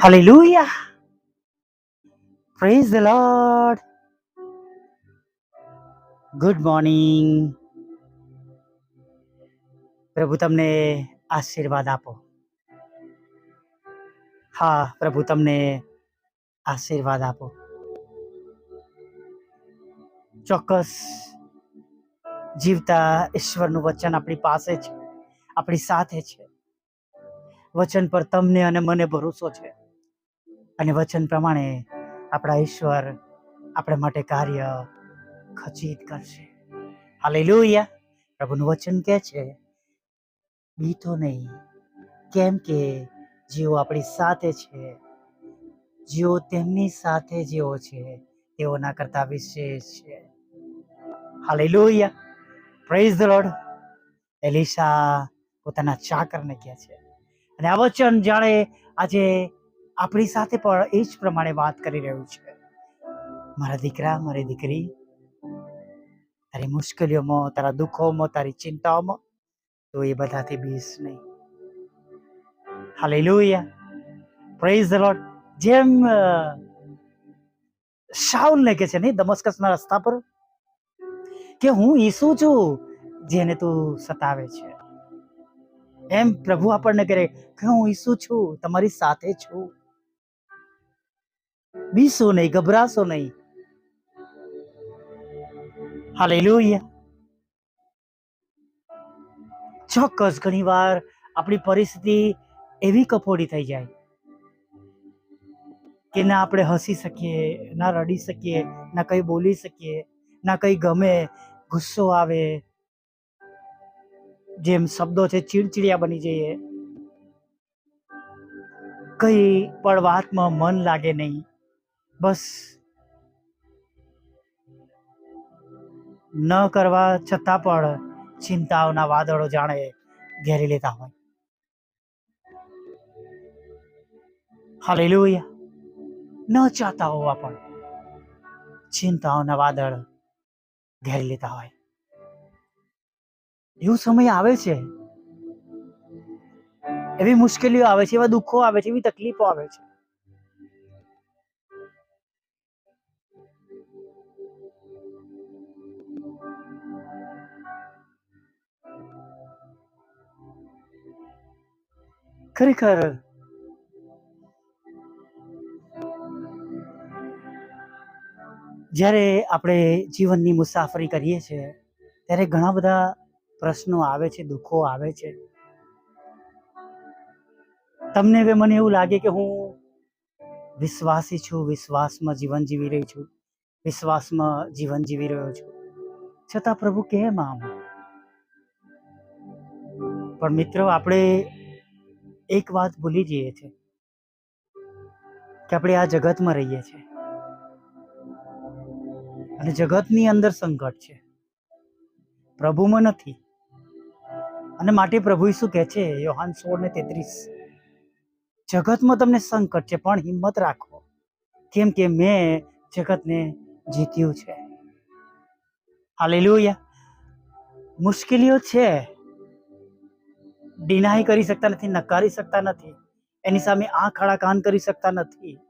Hallelujah. Praise the Lord. Good morning પ્રભુ તમને આશીર્વાદ આપો હા, પ્રભુ તમને આશીર્વાદ આપો ચોક્કસ જીવતા ઈશ્વરનું વચન આપણી પાસે છે, આપણી સાથે છે વચન પર તમને અને મને ભરોસો છે. અને વચન પ્રમાણે આપણા ઈશ્વર આપણા માટે કાર્ય ખચિત કરશે. હાલેલુયા. પ્રભુનું વચન કહે છે, બીતો નહીં. કેમ કે જેઓ આપણી સાથે છે, જેઓ તેમની સાથે જેઓ છે તેઓના કરતા વિશેષ છે. Hallelujah. Praise the Lord Elisha પોતાના ચાકરને કહે છે અને આ વચન જાણે આજે આપણી સાથે પણ એ જ પ્રમાણે વાત કરી રહ્યું છે. મારા દીકરા, મારી દીકરી, તારી મુશ્કેલીઓમાં, તારા દુઃખોમાં, તારી ચિંતાઓમાં, તો એ બધાથી બીસ નહીં. હાલેલુયા પ્રેઝ ધ લોટ જેમ શાઉલને કે છે નહીં દમસ્કસના રસ્તા પર, કે હું ઈસુ છું જેને તું સતાવે છે. એમ પ્રભુ આપણને કરે કે હું ઈસુ છું, તમારી સાથે છું. બીસો નહીં, ગભરાશો નહીં. હાલેલુયા. ચોક્કસ ઘણીવાર આપણી પરિસ્થિતિ એવી કફોડી થઈ જાય કે ના આપણે હસી શકીએ, ના રડી શકીએ, ના કંઈ બોલી શકીએ, ના કંઈ ગમે, ગુસ્સો આવે જેમ શબ્દો છે, ચીડચીડિયા બની જઈએ. કઈ પણ વાતમાં મન લાગે નહીં. બસ. ન કરવા છતાં પણ ચિંતાઓના વાદળો જાણે ઘેરી લેતા હોય. હાલેલુયા. ન ચાહતા હોવા પણ ચિંતાઓના વાદળ ઘેરી લેતા હોય. એવો સમય આવે છે? એવી મુશ્કેલીઓ આવે છે, એવા દુઃખો આવે છે, એવી તકલીફો આવે છે. ખરેખર જ્યારે આપણે જીવનની મુસાફરી કરીએ છીએ, ત્યારે ઘણા બધા પ્રશ્નો આવે છે, દુઃખો આવે છે. તમને હવે મને એવું લાગે કે હું વિશ્વાસી છું, વિશ્વાસમાં જીવન જીવી રહી છું, વિશ્વાસમાં જીવન જીવી રહ્યો છું. છતાં પ્રભુ કેમ આમ પણ મિત્રો, આપણે એક વાત ભૂલી જઈએ છે કે આપણે આ જગતમાં રહીએ છીએ. અને જગતની અંદર સંકટ છે. પ્રભુમાં નથી. અને માટે પ્રભુ શું કહે છે, યોહાન સોળ ને તેત્રીસ, જગતમાં તમને સંકટ છે, પણ હિંમત રાખો. કેમ કે મેં જગતને જીત્યું છે. હાલેલુયા. મુશ્કેલીઓ છે. ડિનાય કરી શકતા નથી, નકારી શકતા નથી. એની સામે આંખ આડા કાન કરી શકતા નથી.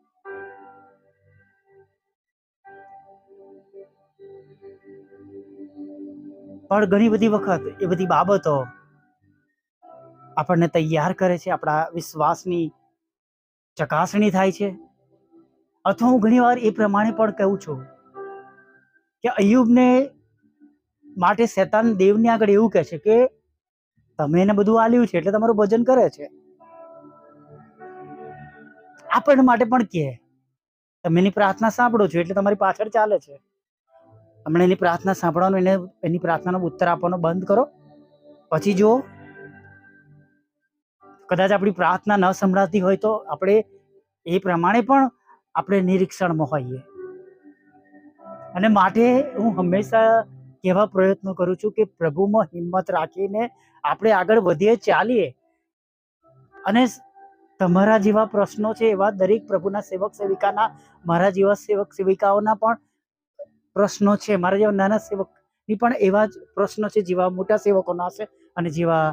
પણ ઘણી બધી વખત એ બધી બાબતો આપણને તૈયાર કરે છે, આપણા વિશ્વાસની ચકાસણી થાય છે. અથવા હું ઘણીવાર એ પ્રમાણે પણ કહું છું કે અયુબને માટે શેતાન દેવની આગળ એવું કહે છે કે તમે એને બધું આલ્યું છે એટલે તમારું ભજન કરે છે. આપણને માટે પણ કહે, તમે એની પ્રાર્થના સાંભળો છો એટલે તમારી પાછળ ચાલે છે. હમણાં એની પ્રાર્થના સાંભળવાનું એને, એની પ્રાર્થનાનો ઉત્તર આપવાનો બંધ કરો. પછી જુઓ કદાચ આપણી પ્રાર્થના ન સંભળાતી હોય તો આપણે એ પ્રમાણે પણ આપણે નિરીક્ષણમાં હોઈએ અને માટે હું હંમેશા કહેવા પ્રયત્નો કરું છું કે પ્રભુમાં હિંમત રાખીને આપણે આગળ વધીએ, ચાલીએ. અને તમારા જેવા પ્રશ્નો છે એવા દરેક પ્રભુના સેવક સેવિકાના, મારા જેવા સેવક સેવિકાઓના પણ પ્રશ્નો છે. મારા જેવા નાના સેવકની પણ એવા જ પ્રશ્નો છે જેવા મોટા સેવકોના હશે અને જેવા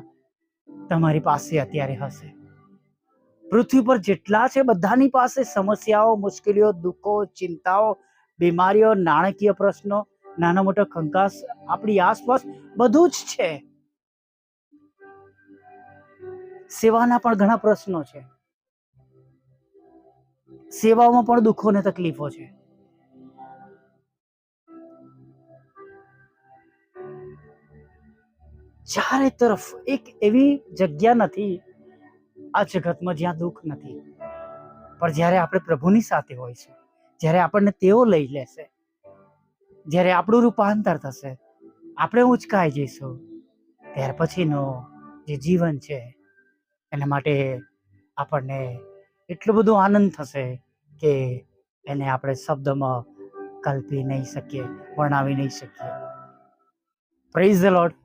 તમારી પાસે અત્યારે હશે. પૃથ્વી પર જેટલા છે બધાની પાસે સમસ્યાઓ, મુશ્કેલીઓ, દુઃખો, ચિંતાઓ, બીમારીઓ, નાણાકીય પ્રશ્નો, નાનો મોટો કંકાસ આપણી આસપાસ બધું જ છે. સેવાના પણ ઘણા પ્રશ્નો છે. સેવાઓમાં પણ દુઃખો ને તકલીફો છે. ચારે તરફ એક એવી જગ્યા નથી, આ જગતમાં જ્યાં દુઃખ નથી. પણ જ્યારે આપણે પ્રભુની સાથે હોય છે, જ્યારે આપણને તેઓ લઈ લેશે, જ્યારે આપણું રૂપાંતર થશે, આપણે ઉંચકાઈ જઈશું, ત્યાર પછીનો જે જીવન છે, એના માટે આપણને એટલો બધો આનંદ થશે કે એને આપણે શબ્દમાં કલ્પી નહીં શકીએ, વર્ણવી નહીં શકીએ. પ્રેઝ ધ લોર્ડ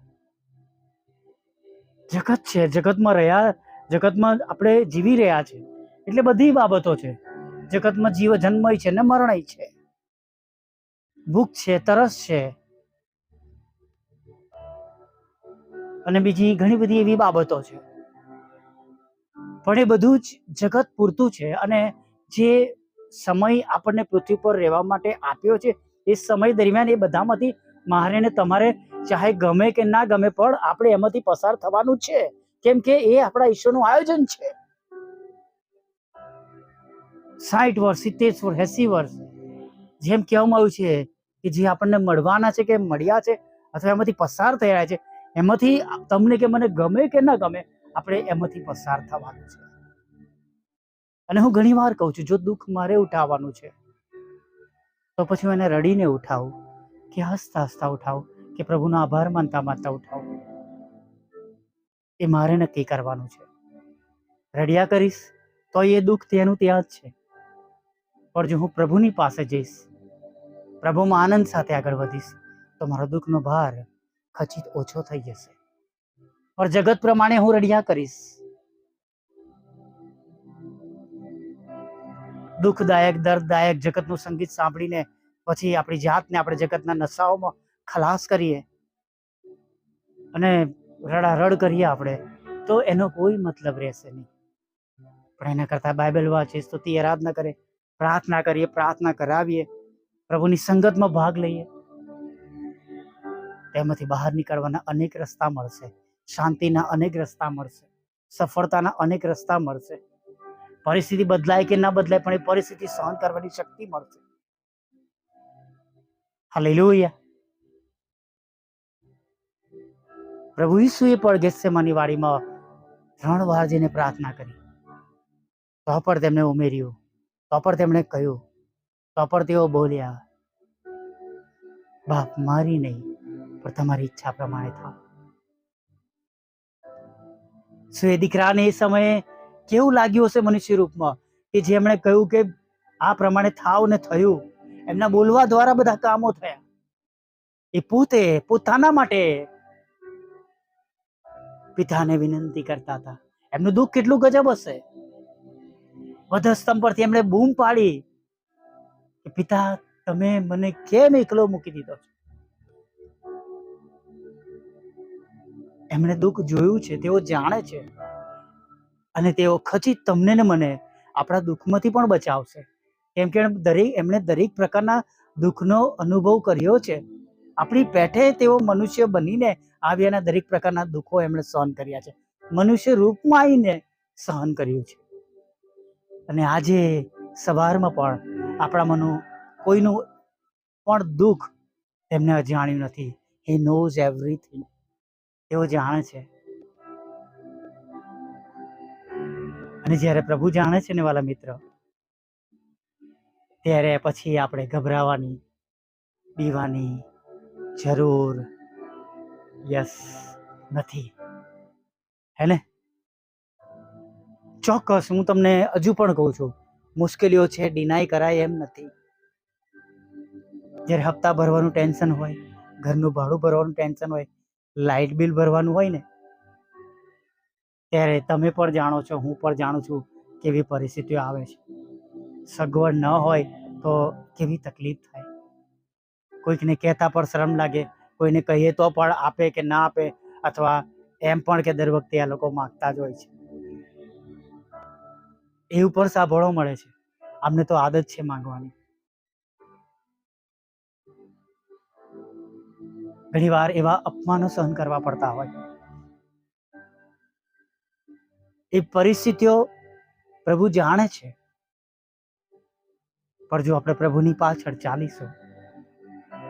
જગત છે, જગતમાં રહ્યા, જગતમાં આપણે જીવી રહ્યા છે. એટલે બધી બાબતો છે. જગતમાં જીવ જન્મય છે ને મરણય છે. ભૂખ છે, તરસ છે. અને બીજી ઘણી બધી એવી બાબતો છે. પણ એ બધું જ જગત પૂરતું છે અને જે સમય આપણને પૃથ્વી પર રહેવા માટે આપ્યો છે, એ સમય દરમિયાન એ બધામાંથી મારે ને તમારે ચાહે ગમે કે ના ગમે, પણ આપણે એમાંથી પસાર થવાનું છે. કેમ કે એ આપણા ઈશ્વરનું આયોજન છે. સાઠ વર્ષ, સિત્તેર વર્ષ, એસી વર્ષ, જેમ કહેવામાં આવ્યું છે કે જે આપણને મળવાના છે કે મળ્યા છે અથવા એમાંથી પસાર થયા છે, એમાંથી તમને કે મને ગમે કે ના ગમે, આપણે એમાંથી પસાર થવાનું છે. અને હું ઘણી વાર કહું છું, જો દુઃખ મારે ઉઠાવવાનું છે, તો પછી હું એને રડીને ઉઠાવું. કે હસતા હસતા ઉઠાવું કે પ્રભુનો આભાર માનતા માનતા ઉઠાવું. એ મારે નક્કી કરવાનું છે. રડિયા કરીશ તો એ દુઃખ તેનું ત્યાં જ છે. પણ જો હું પ્રભુની પાસે જઈશ, પ્રભુમાં આનંદ સાથે આગળ વધીશ, તો મારો દુઃખનો ભાર ખચિત ઓછો થઈ જશે. પણ જગત પ્રમાણે હું રડિયા કરીશ. દુઃખદાયક, દર્દદાયક જગતનું સંગીત સાંભળીને પછી આપણી જાતને આપણે જગતના નશાઓમાં ખલાસ કરીએ અને રડારડ કરીએ આપણે, તો એનો કોઈ મતલબ રહેશે નહીં. પણ એના કરતાં બાઇબલ વાંચીએ સ્તુતિ, આરાધના કરે, પ્રાર્થના કરીએ, પ્રાર્થના કરાવીએ, પ્રભુની સંગતમાં ભાગ લઈએ. તેમાંથી બહાર નીકળવાના અનેક રસ્તા મળશે, શાંતિના અનેક રસ્તા મળશે, સફળતાના અનેક રસ્તા મળશે. પરિસ્થિતિ બદલાય કે ના બદલાય, પણ એ પરિસ્થિતિ સહન કરવાની શક્તિ મળશે. હાલેલુયા પ્રભુ ઈસુએ પણ ગેસેમાની વાડીમાં ત્રણ વાર જઈને પ્રાર્થના કરી. તો પણ તેમણે ઉમેર્યું, તો પણ તેમણે કહ્યું, તો પણ તેઓ બોલ્યા, બાપ મારી નહીં, પણ તમારી ઈચ્છા પ્રમાણે થાવ. શું એ દીકરાને એ સમયે કેવું લાગ્યું હશે મનુષ્ય રૂપમાં? કે જેમણે કહ્યું કે આ પ્રમાણે થાવ ને થયું? એમના બોલવા દ્વારા બધા કામો થયા. એ પોતે પોતાના માટે પિતાને વિનંતી કરતા હતા. એમનું દુઃખ કેટલું ગજબ હશે? વધસ્તંભ પરથી એમણે બૂમ પાડી કે, પિતા, તમે મને કેમ એકલો મૂકી દીધો છો? એમણે દુઃખ જોયું છે, તેઓ જાણે છે અને તેઓ ખચિત તમને ને મને આપણા દુઃખમાંથી પણ બચાવશે. કેમ કે દરેક, એમણે દરેક પ્રકારના દુઃખનો અનુભવ કર્યો છે. આપણી પેઠે તેઓ મનુષ્ય બનીને આવ્યાના દરેક પ્રકારના દુઃખો એમણે સહન કર્યા છે. મનુષ્ય રૂપમાં આવીને સહન કર્યું છે. અને આજે સવારમાં પણ આપણા મનો કોઈનું પણ દુઃખ એમને અજાણ્યું નથી. હી નોઝ એવરીથિંગ તેઓ જાણે છે. અને જ્યારે પ્રભુ જાણે છે ને વાલા મિત્ર ત્યારે પછી આપણે ગભરાવાની, બીવાની જરૂર યસ નથી. હે ને? ચોક્કસ, હું તમને હજુ પણ કહું છું, મુશ્કેલીઓ છે ડિનાય કરાય એમ નથી. જ્યારે હપ્તા ભરવાનું ટેન્શન હોય, ઘરનું ભાડું ભરવાનું ટેન્શન હોય, લાઇટ બિલ ભરવાનું હોય ને, ત્યારે તમે પણ જાણો છો, હું પણ જાણું છું કેવી પરિસ્થિતિઓ આવે છે. સગવડ ન હોય તો કેવી તકલીફ થાય? કોઈકને કહેતા પણ શરમ લાગે, કોઈને કહીએ તો પણ આપે કે ના આપે, અથવા એમ પણ કે દર વખતે આ લોકો માગતા જ હોય છે. એ ઉપર સાંભળવા મળે છે. આમને તો આદત છે માંગવાની. ઘણીવાર એવા અપમાનો સહન કરવા પડતા હોય. એ પરિસ્થિતિઓ પ્રભુ જાણે છે. પણ જો આપણે પ્રભુની પાછળ ચાલીશું,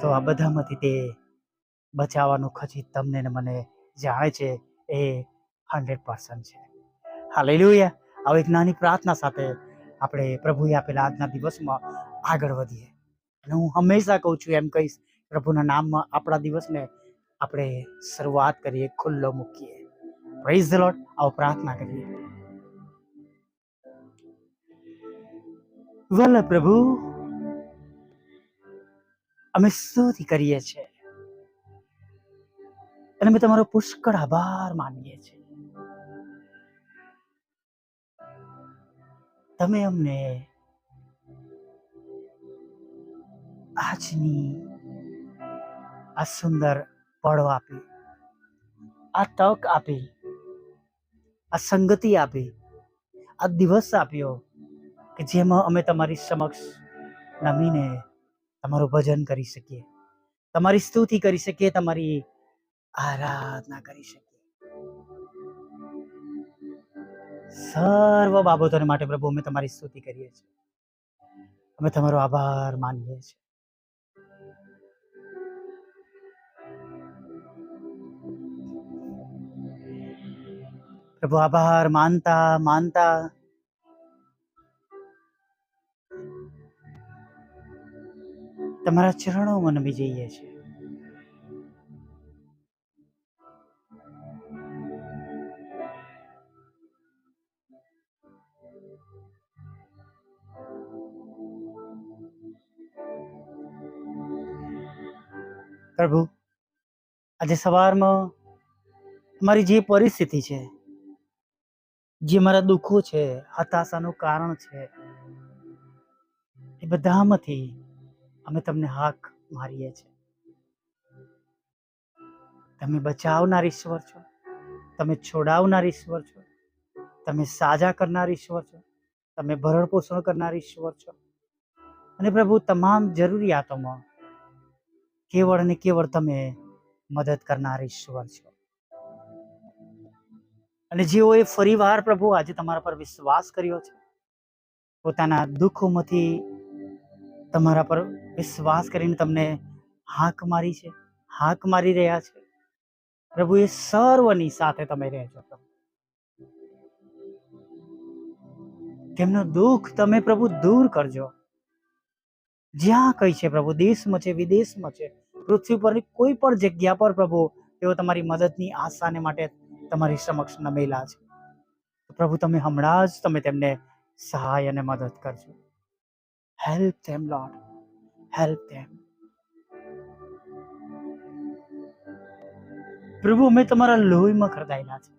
તો આ બધામાંથી તે બચાવવાનું ખચી તમને ને મને જાણે છે એ હંડ્રેડ પર્સન્ટ છે. હા લઈ હાલેલુયા આવી એક નાની પ્રાર્થના સાથે આપણે પ્રભુએ આપેલા આજના દિવસમાં આગળ વધીએ. અને હું હંમેશા કહું છું, એમ કહીશ, પ્રભુના નામમાં આપણા દિવસને આપણે શરૂઆત કરીએ, ખુલ્લો મૂકીએ. પ્રેઝ ધ લોટ આવો પ્રાર્થના કરીએ. વલ્લ પ્રભુ, અમે સ્તુતિ કરીએ છીએ અને અમે તમારો પુષ્કળ આભાર માનીએ છીએ. તમે અમને આજની આ સુંદર પળો આપી, આ તક આપી, આ સંગતિ આપી, આ દિવસ આપ્યો કે જેમાં અમે તમારી સમક્ષ નમીને તમારું ભજન કરી શકીએ. તમારી સ્તુતિ કરી શકીએ, તમારી આરાધના કરી શકીએ. સર્વ બાબતોને માટે પ્રભુ, અમે તમારી સ્તુતિ કરીએ છીએ. અમે તમારો આભાર માનીએ છીએ. પ્રભુ, આભાર માનતા માનતા તમારા ચરણોમાં નમી જઈએ છીએ પ્રભુ, આજે સવારમાં મારી જે પરિસ્થિતિ છે, જે મારા દુઃખો છે, હતાશાનું કારણ છે, એ બધામાંથી અમે તમને હાક મારીએ છીએ. તમે બચાવનાર ઈશ્વર છો. તમે છોડાવનાર ઈશ્વર છો. તમે સાજા કરનાર ઈશ્વર છો. તમે ભરણ પોષણ કરનાર ઈશ્વર છો. અને પ્રભુ, તમામ જરૂરિયાતોમાં કેવળ ને કેવળ તમે મદદ કરનાર ઈશ્વર છો. અને જેઓએ ફરીવાર પ્રભુ આજે તમારા પર વિશ્વાસ કર્યો છે, પોતાના દુઃખોમાંથી તમારા પર વિશ્વાસ કરીને તમને હાક મારી છે, હાક મારી રહ્યા છે. પ્રભુ એ સર્વની સાથે તમે રહેજો તેમનો દુઃખ તમે, પ્રભુ, દૂર કરજો. જ્યાં કઈ છે, પ્રભુ, દેશમાં છે, વિદેશમાં છે, પૃથ્વી પરની કોઈ પણ જગ્યા પર, પ્રભુ, તેઓ તમારી મદદની આશાને માટે તમારી સમક્ષ નમેલા છે. પ્રભુ, તમે હમણાં જ તમે તેમને સહાય અને મદદ કરજો. Help them, Lord Help them. પ્રભુ અમે તમારા લોહીમાં ખરદાયેલા છે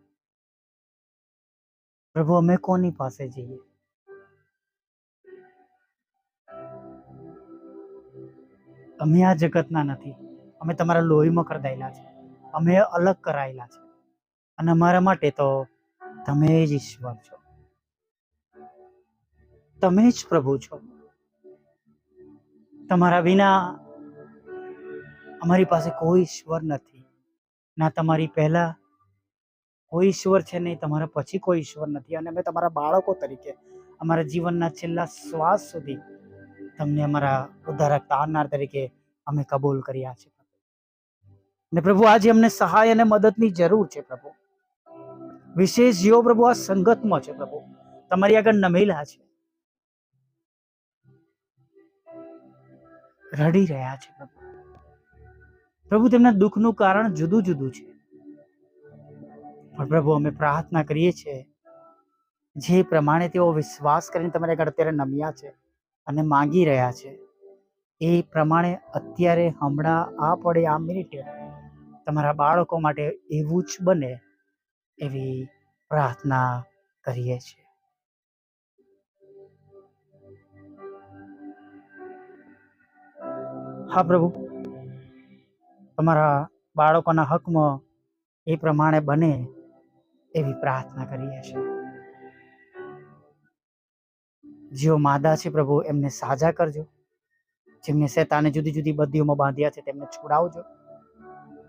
પ્રભુ અમે કોની પાસે જઈએ? અમે આ જગતના નથી. અમે તમારા લોહીમાં ખરદાયેલા છે અમે અલગ કરાયેલા છે અને અમારા માટે તો તમે જ ઈશ્વર છો. તમે જ પ્રભુ છો. તમારા વિના અમારી પાસે કોઈ ઈશ્વર નથી. ના તમારી પહેલા કોઈ ઈશ્વર છે નહીં, તમારા પછી કોઈ ઈશ્વર નથી. અને અમે તમારા બાળકો તરીકે અમારા જીવનના છેલ્લા શ્વાસ સુધી તમને અમારા ઉદ્ધારક તારનાર તરીકે અમે કબૂલ કર્યા છે ને પ્રભુ, આજે અમને સહાય અને મદદની જરૂર છે, પ્રભુ. વિશેષ જીવો પ્રભુ આ સંગતમાં છે, પ્રભુ. તમારી આગળ નમેલા છે. રડી રહ્યા છે પ્રભુ. પ્રભુ, તેમના દુઃખનું કારણ જુદું જુદું છે. પણ પ્રભુ, અમે પ્રાર્થના કરીએ છીએ, જે પ્રમાણે તેઓ વિશ્વાસ કરીને તમારે આગળ અત્યારે નમ્યા છે અને માંગી રહ્યા છે, એ પ્રમાણે અત્યારે હમણાં આ પડે આ મિનિટે તમારા બાળકો માટે એવું જ બને એવી પ્રાર્થના કરીએ છીએ. હા, પ્રભુ. તમારા બાળકોના હકમાં એ પ્રમાણે બને એવી પ્રાર્થના કરીએ છીએ. જેઓ માદા છે પ્રભુ, એમને સાજા કરજો. જેમને શેતાને જુદી જુદી બદીઓમાં બાંધ્યા છે, તેમને છોડાવજો.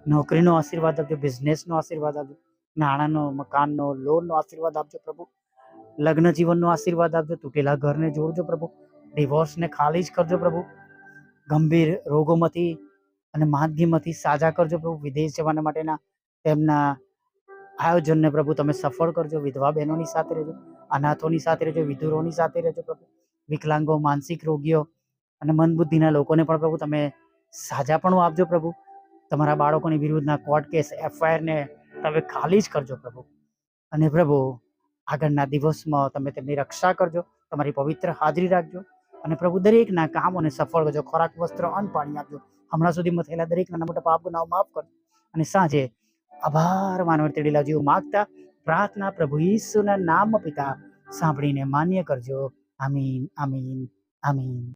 નોકરીનો આશીર્વાદ આપજો, બિઝનેસનો આશીર્વાદ આપજો, નાણાંનો, મકાનનો, લોનનો આશીર્વાદ આપજો પ્રભુ. લગ્ન જીવનનો આશીર્વાદ આપજો, તૂટેલા ઘરને જોડજો પ્રભુ. ડિવોર્સને ખાલી જ કરજો પ્રભુ. ગંભીર રોગોમાંથી અને માંદગીમાંથી સાજા કરજો પ્રભુ. વિદેશ જવાના માટેના તેમના આયોજનને પ્રભુ તમે સફળ કરજો. વિધવા બહેનોની સાથે રહેજો, અનાથોની સાથે રહેજો, વિધુરોની સાથે રહેજો પ્રભુ. વિકલાંગો, માનસિક રોગીઓ અને મનબુદ્ધિના લોકોને પણ પ્રભુ તમે સાજાપણું આપજો પ્રભુ. તમારા બાળકોની વિરુદ્ધના કોર્ટ કેસ, એફઆઈઆરને તમે ખાલી જ કરજો પ્રભુ. અને પ્રભુ, આગળના દિવસમાં તમે તેમની રક્ષા કરજો. તમારી પવિત્ર હાજરી રાખજો. અને પ્રભુ દરેકના કામોને સફળ કરજો ખોરાક, વસ્ત્ર, અન્ન પાણી આપજો. હમણાં સુધીમાં થયેલા દરેક નાના મોટા પાપ ગુનાઓ માફ કરજો અને સાંજે આભાર માનવ તેડીલા જેવું માગતા પ્રાર્થના પ્રભુ ઈસુના નામ પિતા સાંભળીને માન્ય કરજો. આમીન આમીન આમીન.